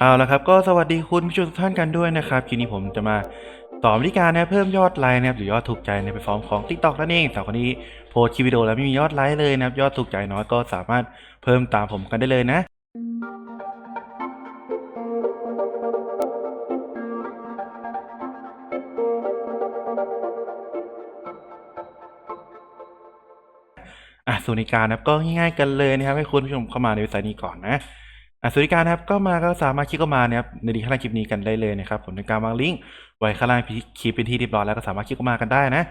เอาละครับก็สวัสดีคุณผู้ชมทุกท่านกันด้วยนะครับคลิปนี้ผมจะมาสอนวิธีการนะเพิ่มยอดไลค์นะครับหรือยอดถูกใจในแพลตฟอร์มของ TikTok นั่นเองสาวคนนี้โพสคลิปวิดีโอแล้วไม่มียอดไลค์เลยนะครับยอดถูกใจน้อยก็สามารถเพิ่มตามผมกันได้เลยนะอะส่วนในการนะครับก็ง่ายๆกันเลยนะครับให้คุณผู้ชมเข้ามาในเว็บไซต์นี้ก่อนนะ ส่วนในการนะครับก็มาก็สามารถคลิกเข้ามานะครับในดีข้างล่างคลิปนี้กันได้เลยนะครับผมในการวางลิงก์ไว้ข้างล่างคลิปเป็นที่เรียบร้อยแล้วก็สามารถคลิกเข้ามากันได้นะ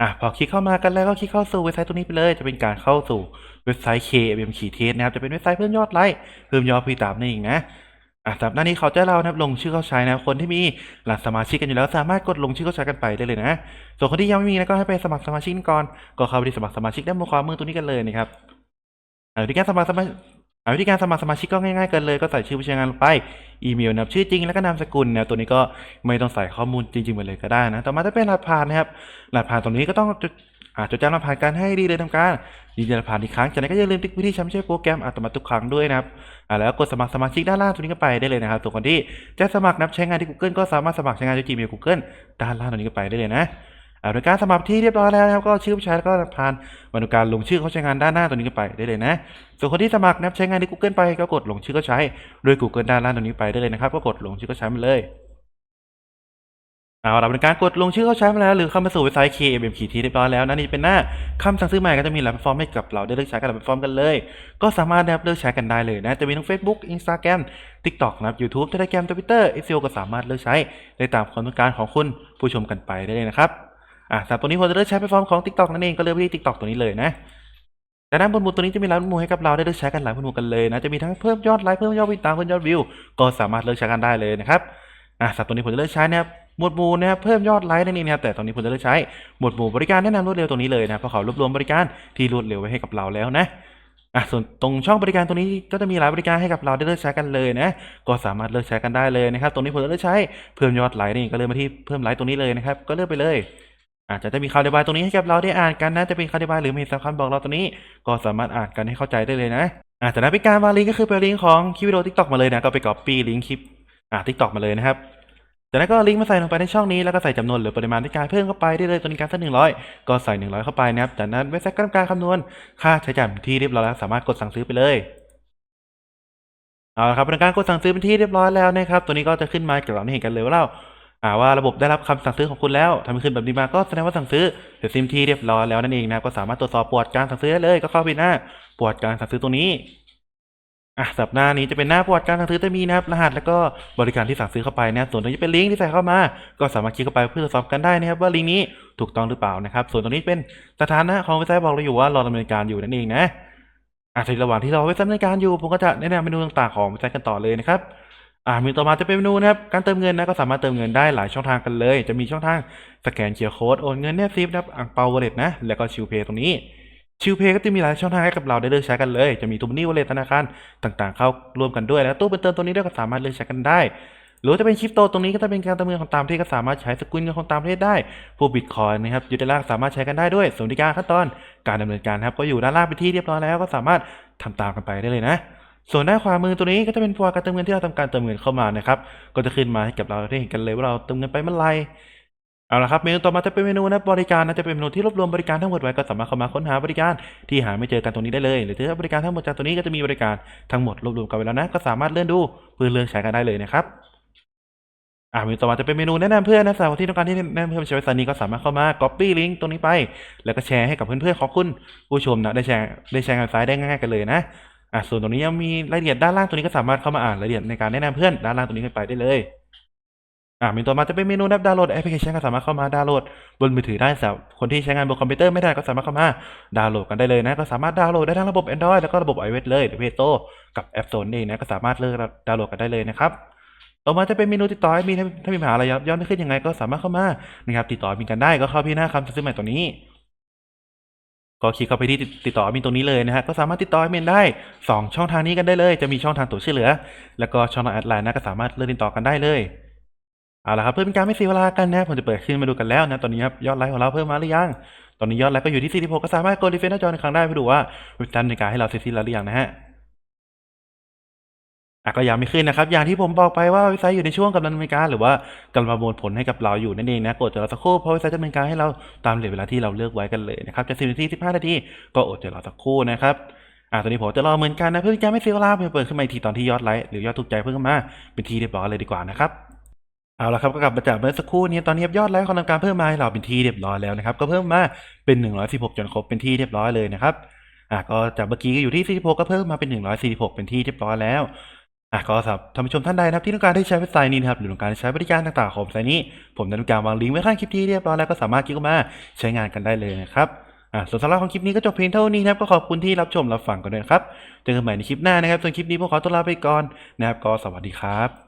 อะพอคลิกเข้ามากันแล้วก็คลิกเข้าสู่เว็บไซต์ตัวนี้ไปเลย จะเป็นการเข้าสู่เว็บไซต์ KBM ขีดเทสนะครับจะเป็นเว็บไซต์เพิ่มยอดไลค์เพิ่มยอดผู้ติดตามนั่นเองนะอะสำหรับหน้านี้เขาจะเรานะครับลงชื่อเข้าใช้นะคนที่มีหลักสมาชิกกันอยู่แล้วสามารถกดลงชื่อเข้าใช้กันไปได้เลยนะส่วนคนที่ยังไม่มีนะก็ให้ไปสมัครสมาชิกก่อนก็เข้าไปที่สมัครสมาชิกด้านบนขวามือตัวนี้กันเลยนะครับอ่าวิธีการสมัครสมาอ่า วิธีการสมัครสมาชิกก็ง่ายๆกันเลยก็ใส่ชื่อผู้ใช้งานลงไปอีเมลนะชื่อจริงแล้วก็นามสกุลนะตัวนี้ก็ไม่ต้องใส่ข้อมูลจริงๆไปเลยก็ได้นะต่อมาถ้าเป็นรหัสผ่านนะครับรหัสผ่านตรงนี้ก็ต้องอาจดจำรหัสผ่านกันให้ดีเลยทำการยืนยันรหัสผ่านอีกครั้งจากนั้นก็อย่าลืมติ๊กวิธีใช้ไม่ใช่โปรแกรมอัตโนมัติทุกครั้งด้วยนะครับแล้วกดสมัครสมาชิกด้านล่างตัวนี้ก็ไปได้เลยนะครับส่วนคนที่จะสมัครนับใช้งานที่ Google ก็สามารถสมัครใช้งานด้วย Gmail Google ด้านล่างตัวนี้ก็ไปได้เลยนะ โดยการสมัครที่เรียบร้อยแล้วนะครับก็ชื่อผู้ใช้แล้วก็ผ่านมาดูการลงชื่อเขาใช้งานด้านหน้าตัวนี้ก็ไปได้เลยนะ ส่วนคนที่สมัครนะครับใช้งานใน Google ไปก็กดลงชื่อเขาใช้โดย Google ด้านล่างตัวนี้ไปได้เลยนะครับ ก็กดลงชื่อเขาใช้มาเลยเอาเราเป็นการกดลงชื่อเข้าใช้มาแล้ว หรือเข้ามาสู่เว็บไซต์ KMM ขีดที่เรียบร้อยแล้วนะนี่เป็นหน้าคำสั่งซื้อใหม่ก็จะมีหลายแพลตฟอร์มให้กับเราได้เลือกใช้กันหลายแพลตฟอร์มกันเลย ก็สามารถนะครับเลือกใช้กันได้เลยนะจะมีทั้ง Facebook Instagram TikTok นะครับ YouTube Telegram Twitter SEO ก็สามารถเลือกใช้ได้ตามความต้องการของคุณผู้ชมกันไปได้เลยนะครับ อะสำหรับตัวนี้ผมจะเลือกใช้แพลตฟอร์มของ TikTok นั่นเองก็เลือกไปที่ TikTok ตัวนี้เลยนะจากนั้นบนมุดตัวนี้จะมีหลายหมุดให้กับเราได้เลือกใช้กันหลายหมุดกันเลยนะจะมีทั้งเพิ่มยอดไลค์เพิ่มยอดวิวตามเพิ่มยอดวิวก็สามารถเลือกใช้กันได้เลยนะครับอะสำหรับตัวนี้ผมจะเลือกใช้นะครับหมวดหมู่นะครับเพิ่มยอดไลค์นั่นเองนะครับแต่ตอนนี้ผมจะเลือกใช้หมวดหมู่บริการแนะนำรวดเร็วตรงนี้เลยนะเพราะเขารวบรวมบริการที่รวดเร็วไว้ให้กับเราแล้วนะอะส่วนตรงช่องบริการตรงนี้ก็จะมีหลายบริการให้กับเราได้เลือกใช้กันเลยนะก็สามารถเลือกใช้กันได้เลยนะครับตรงนี้ผมจะเลือกใช้เพิ่มยอดไลค์นี่ก็เลือกมาที่เพิ่มไลค์ตรงนี้เลยนะครับก็เลือกไปเลย อาจจะจะมีคำอธิบายตรงนี้ให้กับเราได้อ่านกันนะ จะเป็นคำอธิบายหรือมีสำคัญบอกเราตรงนี้ ก็สามารถอ่านกันให้เข้าใจได้เลยนะอาจจะนั้นเป็นการวางลิงก์ก็คือเป็นลิงก์ของคลิปวิดีโอทิกตอกมาเลยนะ ก็ไปก๊อปปี้ลิงก์คลิปอ่าทิกตอกมาเลยนะครับจากนั้นก็ลิงก์มาใส่ลงไปในช่องนี้แล้วก็ใส่จำนวนหรือปริมาณที่การเพิ่มเข้าไปได้เลยตัวนี้การสักหนึ่งร้อยก็ใส่หนึ่งร้อยเข้าไปนะครับจากนั้นเว็บไซต์ก็ทำการคำนวณค่าใช้จ่ายที่เรียบร้อยแล้วสามารถกดสั่งซื้อไปเลยเอาละครับเป็นการกดสั่งซื้อเป็นที่เรียบร้อยแล้วนะครับตัวนี้ก็จะขึ้นมากับเราให้เห็นกันเลยว่าเรา ว่าระบบได้รับคำสั่งซื้อของคุณแล้วทำให้ขึ้นแบบนี้มาก็แสดงว่าสั่งซื้อเสร็จสิ้นที่เรียบร้อยแล้วนั่นเองนะก็สามารถตรวจสอบประวัติการสั่งซื้อได้เลย ก็เข้าไปหน้าประวัติการสั่งซื้อตรงนี้อะสับหน้านี้จะเป็นหน้าประวัติการสั่งซื้อจะมีนะครับรหัสแล้วก็บริการที่สั่งซื้อเข้าไปนะส่วนตรงนี้เป็นลิงก์ที่ใส่เข้ามา ก็สามารถคลิกเข้าไปเพื่อตรวจสอบกันได้นะครับว่าลิงก์นี้ถูกต้องหรือเปล่านะครับ ส่วนตรงนี้เป็นสถานะของเว็บไซต์บอกเราอยู่ว่ารอดำเนินการอยู่นั่นเองนะอะในระหว่างที่เราเว็บไซต์ดำเนินการอยู่ผมก็จะแนะนำเมนูต่างๆของเว็บไซต์กันต่อเลยนะครับ อ่ามนูต่อมาจะเป็นเมนูนะครับ การเติมเงินนะก็สามารถเติมเงินได้หลายช่องทางกันเลย จะมีช่องทางสแกนเคียร์โค้ดโอนเงินเนี่ยซิฟนะครับอ่างเปาเวเล็ตนะ แล้วก็ชิวเพย์ตรงนี้ ชิวเพย์ก็จะมีหลายช่องทางให้กับเราได้เลือกใช้กันเลย จะมีตู้นี้วเล็ตธนาคารต่างๆ เข้ารวมกันด้วย แล้วตู้เป็นเติมตัวนี้ด้วยก็สามารถเลือกใช้กันได้ หรือจะเป็นคริปโตตรงนี้ก็จะเป็นการเติมเงินของตามประเทศก็สามารถใช้สกุลเงินของตามประเทศได้พวกบิตคอยนะครับยูเดล่าสามารถใช้กันได้ด้วยส่วนที่การขั้นตอน การดำเนินการครับก็อยู่ด้านล่างเป็นที่เรียบร้อยแล้วก็สามารถทำตามกันไปได้เลยนะ ส่วนด้านขวามือตัวนี้ก็จะเป็นประวัติการเติมเงินที่เราทำการเติมเงินเข้ามานะครับ ก็จะขึ้นมาให้กับเราได้เห็นกันเลยว่าเราเติมเงินไปเมื่อไหร่เอาละครับเมนูต่อมาจะเป็นเมนูนะบริการนะจะเป็นเมนูที่รวบรวมบริการทั้งหมดไว้ก็สามารถเข้ามาค้นหาบริการที่หาไม่เจอกันตรงนี้ได้เลย หรือถ้าบริการทั้งหมดจากตัวนี้ก็จะมีบริการทั้งหมดรวบรวมกันไว้แล้วนะก็สามารถเลื่อนดูเพื่อเลือกใช้กันได้เลยนะครับอ่าเมนูต่อมาจะเป็นเมนูแนะนำเพื่อนนะสำหรับที่ต้องการที่แนะนำเพื่อนใช้เว็บไซต์นี้ก็สามารถเข้ามา copy ลิงก์ตรงนี้ไป แล้วก็แชร์ให้กับเพื่อนๆของคุณผู้ชมนะได้แชร์ได้แชร์งานไซต์ได้ง่ายกันเลยนะ อ่าส่วนตรงนี้ยังมีรายละเอียดด้านล่างตัวนี้ก็สามารถเข้ามาอ่านรายละเอียดในการแนะนำเพื่อนด้านล่างตัวนี้ขึ้นไปได้เลยอ่าเมนต่อมาจะเป็นเมนูนับดาวน์โหลดแอปพลิเคชันก็สามารถเข้ามาดาวน์โหลดบนมือถือได้สำหรับคนที่ใช้งานบนคอมพิวเตอร์ไม่ได้ก็สามารถเข้ามาดาวน์โหลดกันได้เลยนะ ก็สามารถดาวน์โหลดได้ทั้งระบบ Android แล้วก็ระบบ iOS เลยหรือ Play Store กับ App Store นี่นะก็สามารถเลือกดาวน์โหลดกันได้เลยนะครับต่อมาจะเป็นเมนูติดต่อมีถ้ามีปัญหาอะไรย้อนไม่ขึ้นยังไงก็สามารถเข้ามานะครับติดต่อมีกันได้ก็เข้าที่หน้าคำซื้อใหม่ตัวนี้ ก็คลิกเข้าไปที่ติดต่อมินตรงนี้เลยนะฮะก็สามารถติดต่อให้เมนได้ 2 ช่องทางนี้กันได้เลย จะมีช่องทางตัวช่วยเหลือ แล้วก็ช่องทางแอดไลน์นะก็สามารถเลือกติดต่อกันได้เลยเอาละครับเพื่อเป็นการไม่เสียเวลากันนะผมจะเปิดขึ้นมาดูกันแล้วนะตอนนี้ครับยอดไลค์ของเราเพิ่มมาหรือยังตอนนี้ยอดไลค์ก็อยู่ที่46ก็สามารถกดรีเฟรชหน้าจอในครั้งได้เพื่อดูว่าเว็บไซต์ในการให้เราเสร็จสิ้นแล้วหรือยังนะฮะ อะก็ย้ำไม่ขึ้นนะครับ อย่างที่ผมบอกไปว่าเว็บไซต์อยู่ในช่วงกำลังดำเนินการหรือว่ากำลังประมวลผลให้กับเราอยู่นั่นเองนะกดใจรอสักครู่เพราะเว็บไซต์จะดำเนินการให้เราตามเลทเวลาที่เราเลือกไว้กันเลยนะครับจะสิบนาทีสิบห้านาทีก็อดใจรอสักครู่นะครับอะตอนนี้ผมจะรอเหมือนกันนะเพื่อที่จะไม่เสียเวลาเพื่อเปิดขึ้นมาอีกทีตอนที่ยอดไลค์หรือยอดถูกใจเพิ่มขึ้นมาเป็นทีเรียบร้อยเลยดีกว่านะครับเอาละครับก็กลับมาจากเมื่อสักครู่นี้ตอนนี้ยอดไลค์ของทำการเพิ่มมาให้เราเป็นที่เรียบร้อยแล้วนะครับก็เพิ่มมาเป็น 116 จนครบเป็นที่เรียบร้อยเลยนะครับอะก็จากเมื่อกี้ก็อยู่ที่ 46 ก็เพิ่มมาเป็น 146 เป็นที่เรียบร้อยแล้ว อะก็สำหรับท่านผู้ชมท่านใดนะครับที่ต้องการที่ใช้เว็บไซต์นี้นะครับหรือต้องการใช้บริการต่างๆของเว็บไซต์นี้ ผมได้ทำการวางลิงก์ไว้ข้างคลิปที่เรียบร้อยแล้วก็สามารถคลิกเข้ามาใช้งานกันได้เลยนะครับอะส่วนสาระของคลิปนี้ก็จบเพียงเท่านี้นะครับก็ขอบคุณที่รับชมรับฟังกันด้วยนะครับเจอกันใหม่ในคลิปหน้านะครับส่วนคลิปนี้พวกเขาต้องลาไปก่อนนะครับก็สวัสดีครับ